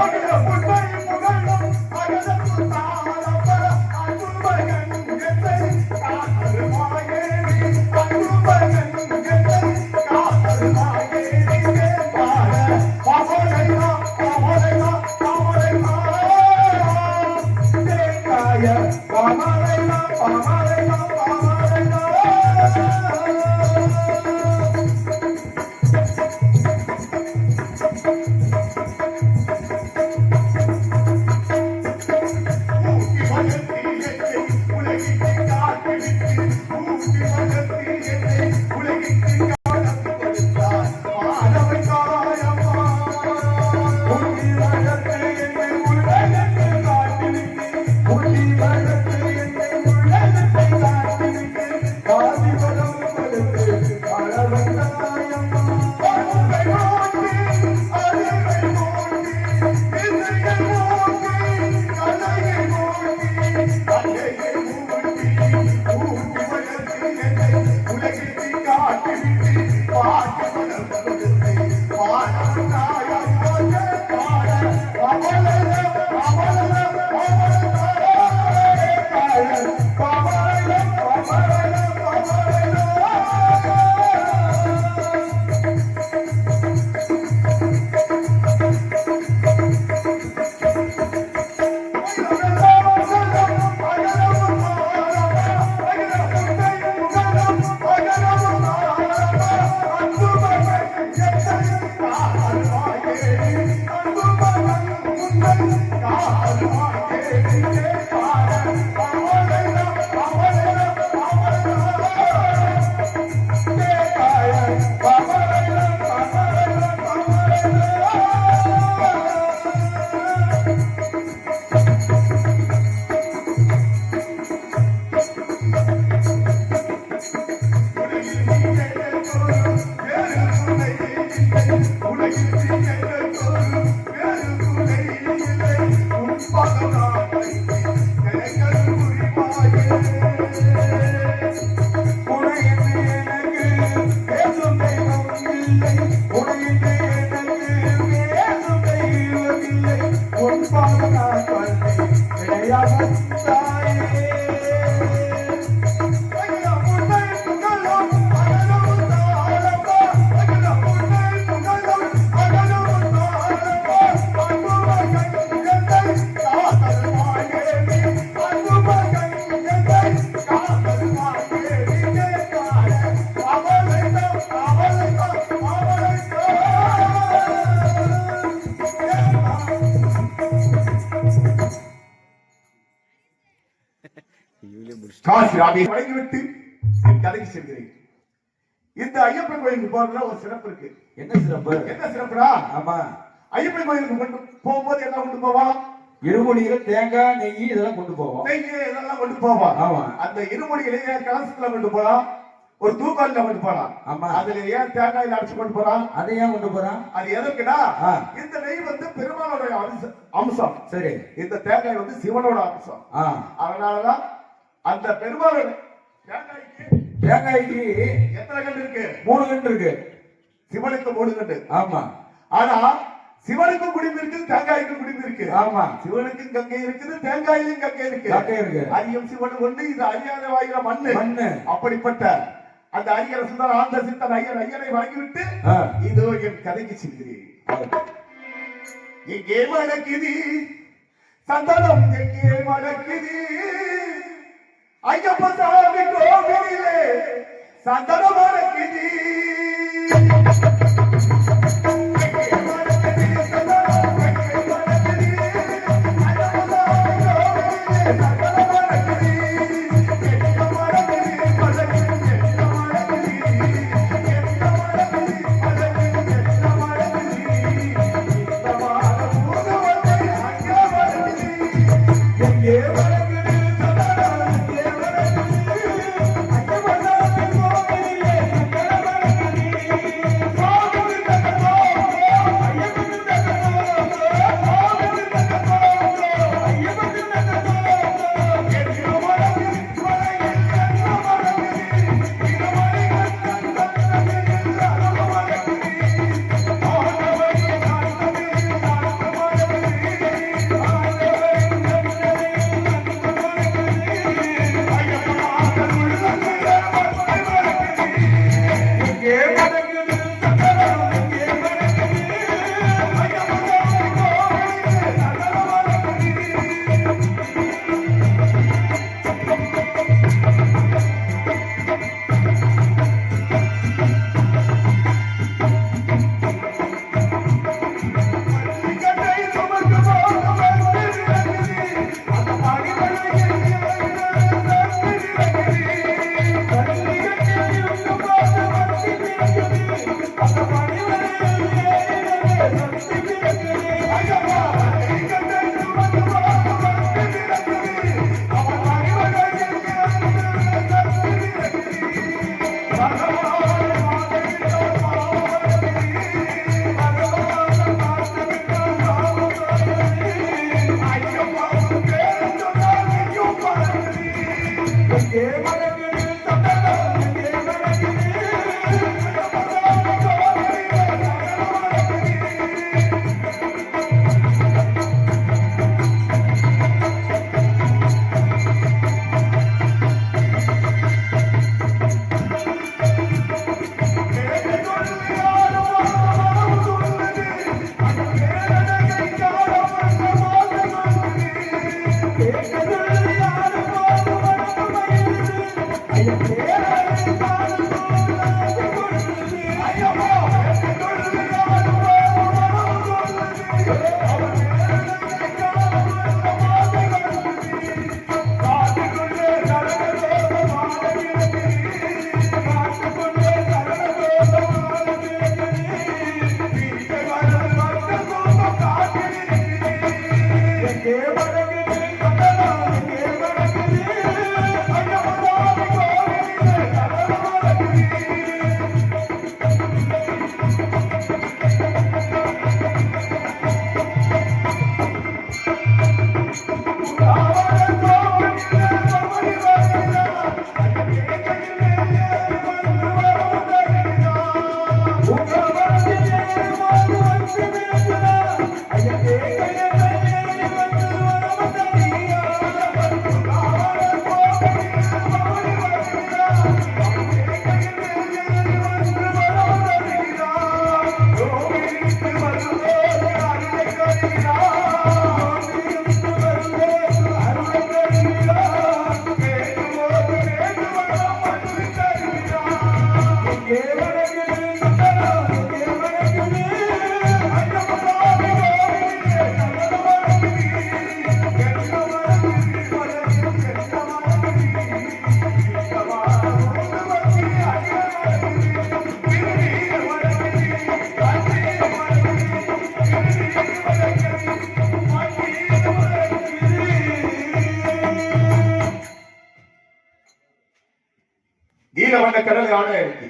¡Vámonos, காரணமாக காசி ராபி வழங்கிவிட்டு கதைக்கு செல்கிறேன். இந்த ஐயப்பன் கோயிலுக்கு போறதுல ஒரு சிறப்பு இருக்கு. என்ன சிறப்பு? என்ன சிறப்புடா? ஆமா. ஐயப்பன் கோயிலுக்கு கொண்டு போகும்போது என்ன கொண்டு போவான் இருமுடிகள் தேங்காய் நெய் இதெல்லாம் கொண்டு போவோம். நெய் இதெல்லாம் கொண்டு போவான் ஆமா. அந்த இருமுடியிலேயே கலசத்துல கொண்டு போலாம். ஒரு தூக்கல்ல கொண்டு போலாம். ஆமா. அதுல ஏன் தேங்காயில அடிச்சு கொண்டு போறான் அதை ஏன் கொண்டு போறான் அது எதற்குடா. இந்த நெய் வந்து பெருமாளோட அம்ச- அம்சம். சரி. இந்த தேங்காய் வந்து சிவனோட அம்சம். அதனாலதான் அந்த பெருமாளோட தேங்காய்க்கு தேங்காய்க்கு எத்தனை கண்டு இருக்கு? மூணு கண்டு இருக்கு. சிவனுக்கு மூணு கண்டு ஆமா. ஆனா சிவனுக்கு குடிமை இருக்குது தேங்காய்க்கு குடிமை இருக்கு. ஆமா. சிவனுக்கும் கங்கை இருக்குது தேங்காயிலும் கங்கை இருக்கு. கங்கை இருக்கு. அரியம் சிவன் ஒன்று இது அறியாத வாயில மண்ணு. மண்ணு. அப்படிப்பட்ட அந்த அரியர சுந்தர ஆந்த சித்தன் ஐயர் ஐயரை வழங்கிவிட்டு. இதோ என் கதைக்கு செல்கிறேன். எங்கே மணக்குது? சந்தனம் எங்கே மணக்குது? ஐயப்ப சாமி கோவிலே சந்தனம் மணக்குது எங்கே Oh, நீலவண்ண கடலை இருக்கு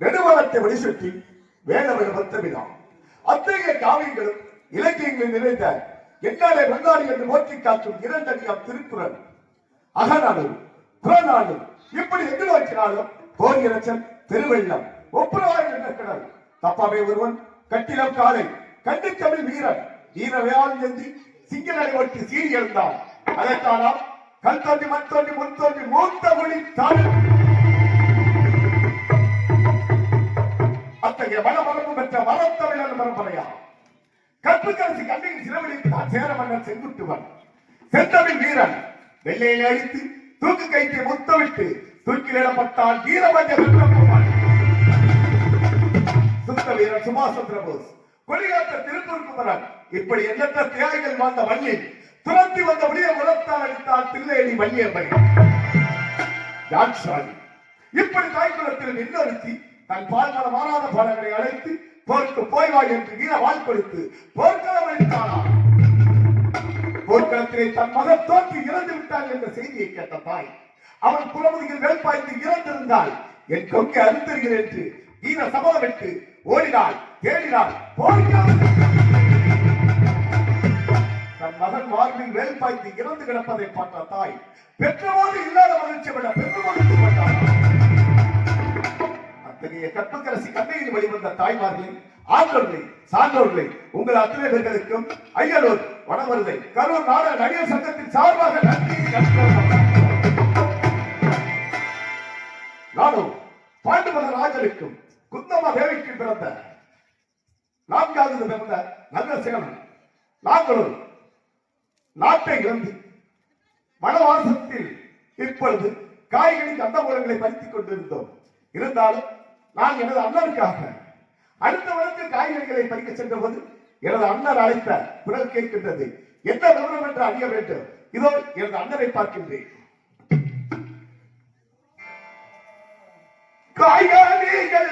நெடுவளத்தை வடிசுற்றி வேலவன் பத்தமிதான். அத்தகைய காவியங்களும் இலக்கியங்களில் நிறைந்த என்னாலே வந்தாடி என்று நோக்கி காக்கும் இரண்டடியாம் திருக்குறள். அகநாடும் புறநாடும் இப்படி எங்கு நோக்கினாலும் போர் இறைச்சல் பெருவெள்ளம் ஒப்புரவாய் என்ற கடல். தப்பாவே ஒருவன் கட்டிலம் காலை கண்டு தமிழ் வீரன் வீரவையால் வேளாண் செஞ்சு ஒட்டி சீறி எழுந்தான். அதற்கானால் கல் தோண்டி மண் தோண்டி முன் தோண்டி மூத்த மொழி தமிழ். மரத்தமிழன் பரம்பரையா? கற்புக்கரசி கண்ணையில் சிறவழித்தான் சேர மன்னன் செங்குட்டுவன். செந்தமிழ் வீரன் வெள்ளையை அழித்து தூக்கு கைத்தை முத்தமிட்டு தூக்கிலிடப்பட்டால் வீரமஞ்ச வென்றபோவான் சுத்த வீரன் சுபாஷ் சந்திர போஸ். கொடிகாத்த திருப்பூர் குமரன். இப்படி எண்ணற்ற தியாகிகள் வாழ்ந்த மண்ணில் துரத்தி வந்த முடிய முழத்தால் அடித்தால் தில்லையடி மல்லியம்மன் இப்படி தாய்க்குளத்தில் இன்னொருத்தி தன் பால்மல மாறாத பாடங்களை அழைத்து போருக்கு போய் வா என்று வீர வாழ்படுத்து போர்க்களம் அளித்தாராம் போர்க்களத்திலே தன் மகன் தோற்று இறந்து விட்டான் என்ற செய்தியை கேட்ட தாய். அவன் குலமுதியில் வேட்பாய்த்து இறந்திருந்தால் என் கொங்கை அறிந்திருக்கிறேன் என்று வீர சபதமிட்டு ஓடினாள். தேடினாள் போர்க்களம் தன் மகன் வாழ்வில் வேல்பாய்த்து இறந்து கிடப்பதை பார்த்த தாய் பெற்றபோது இல்லாத மகிழ்ச்சி விட பெற்று மகிழ்ச்சி அத்தகைய கற்புக்கரசி கண்ணையில் வழிவந்த தாய்மார்களை ஆண்டோர்களை சான்றோர்களை உங்கள் அத்தனை பேர்களுக்கும் ஐயனூர் வடமருதை கரூர் நாட நடிகர் சங்கத்தின் சார்பாக நன்றி. நானும் பாண்டுமத ராஜனுக்கும் குந்தமா தேவிக்கு பிறந்த நான்காவது பிறந்த நல்ல சேவன் நாங்களும் நாட்டை இழந்து வனவாசத்தில் இப்பொழுது காய்கறி கந்தமூலங்களை பறித்துக் கொண்டிருந்தோம். இருந்தாலும் நான் எனது அண்ணனுக்காக அடுத்த வருடத்தில் காய்கறிகளை பறிக்க சென்ற போது எனது அண்ணன் அழைத்த குரல் கேட்கின்றது. என்ன விவரம் என்று அறிய வேண்டும். இதோ எனது அண்ணனை பார்க்கின்றேன். காய்கறிகள்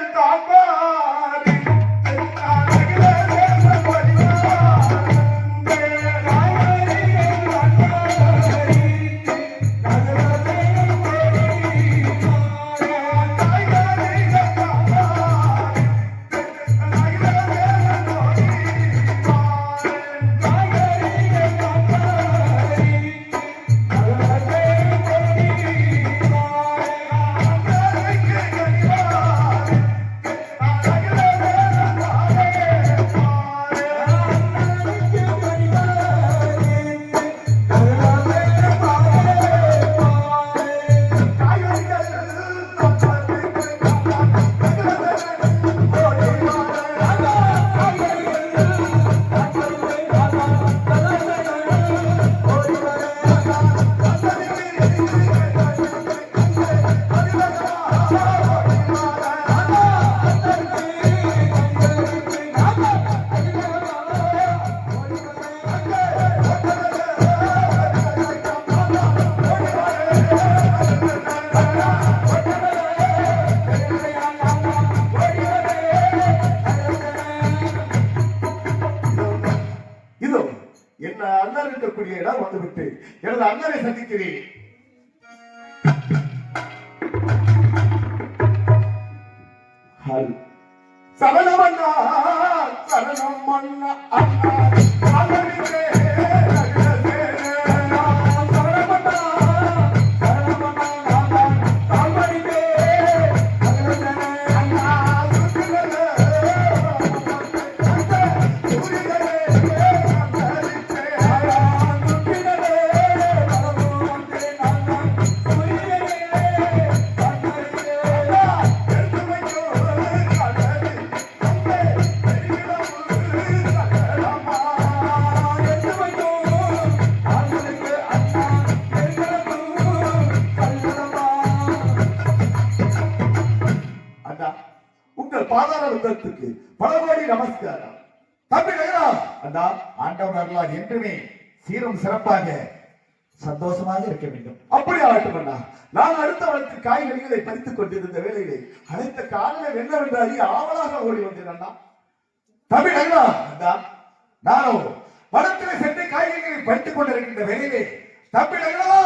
சிறப்பாக சந்தோஷமாக இருக்க வேண்டும். அப்படி ஆகட்டும் அண்ணா. நான் அடுத்த வளர்த்து காய்கறிகளை பறித்துக் கொண்டிருந்த வேளையிலே அனைத்த காரணம் என்னவென்று அறிய ஆவலாக ஓடி வந்தேன் அண்ணா. தமிழகா அண்ணா நானோ சென்று காய்கறிகளை பறித்துக் கொண்டிருக்கின்ற வேலையிலே தம்பிடங்களா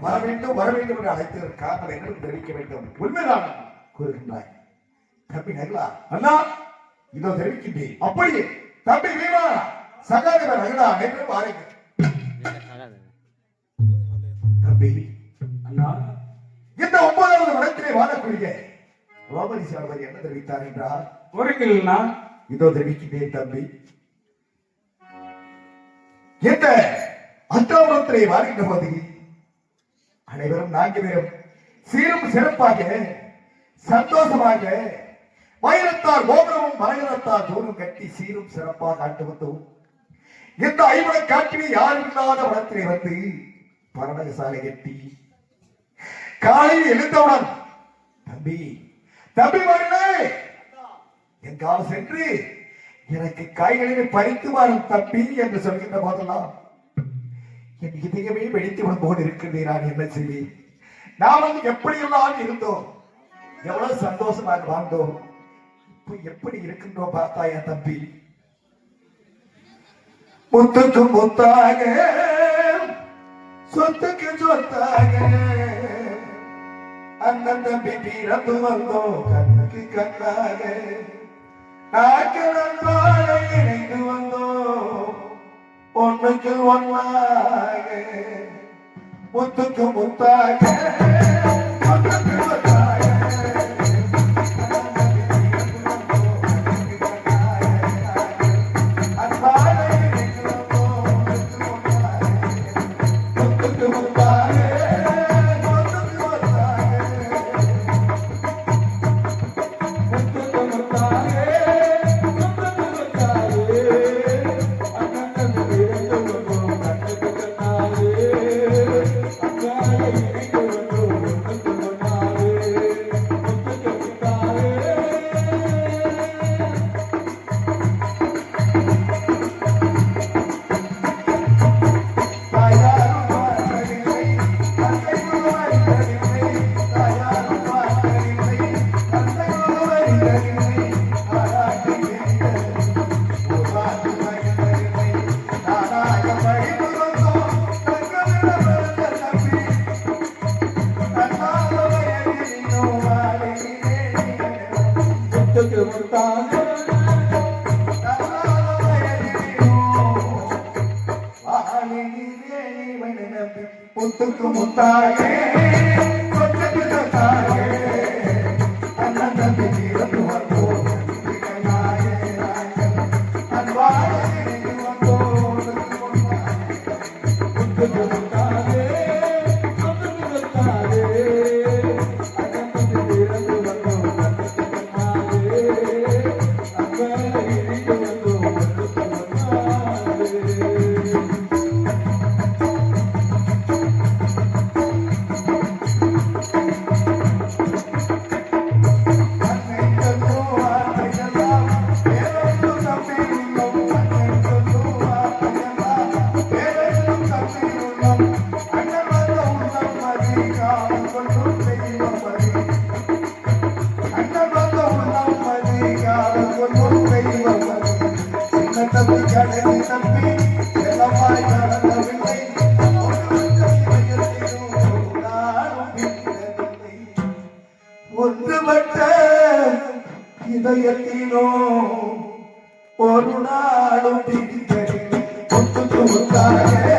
வர வேண்டும் வர வேண்டும் என்று அழைத்ததற்கு காரணம் என்னவென்று தெரிவிக்க வேண்டும். உண்மைதான் கூறுகின்றாய். தம்பி நகலா அண்ணா இதோ தெரிவிக்கின்றேன். அப்படியே தம்பி வீமா சகாதேவ நகலா என்று வாருங்கள். தம்பி அண்ணா இந்த ஒன்பதாவது வனத்திலே வாழக்கூடிய ரோமணி சார்பர் என்ன தெரிவித்தார் என்றால் போறீங்களா இதோ தெரிவிக்கின்றேன் தம்பி. இந்த அஷ்டாபுரத்திலே வாழ்கின்ற போது அனைவரும் நான்கு பேரும் சீரும் சிறப்பாக சந்தோஷமாக வைரத்தார் கோபுரமும் மரகதத்தார் தூரம் கட்டி சீரும் சிறப்பாக ஆண்டு வந்தோம். இந்த ஐவன காட்டிலே யாரும் இல்லாத வனத்திலே வந்து பரணக சாலை கட்டி காலையில் எழுந்தவுடன் தம்பி தம்பி மகனே எங்கால் சென்று எனக்கு காய்கறிகளை பறித்து வரும் தம்பி என்று சொல்கின்ற போதெல்லாம் என் இதயமே வெடித்து விடும் போல் இருக்கிறதே நான் என்ன செய்வேன்? நாம் வந்து எப்படியெல்லாம் இருந்தோம்? எவ்வளவு சந்தோஷமாக வாழ்ந்தோம்? இப்ப எப்படி இருக்கின்றோம் பார்த்தாயா தம்பி? முத்துக்கும் முத்தாக சொத்துக்கு சொத்தாக. அண்ணன் தம்பி பிறந்து வந்தோம் கண்ணுக்கு கண்ணாக. நாட்கள் இணைந்து வந்தோம் ஒண்ணுக்கு ஒன்னாக. முத்துக்கு முத்தாக. முத்துக்கு முத்தாயே இதயத்திலோ ஒரு நாளும் பிடிக்கவில்லை. ஒத்து கொடுத்தாரே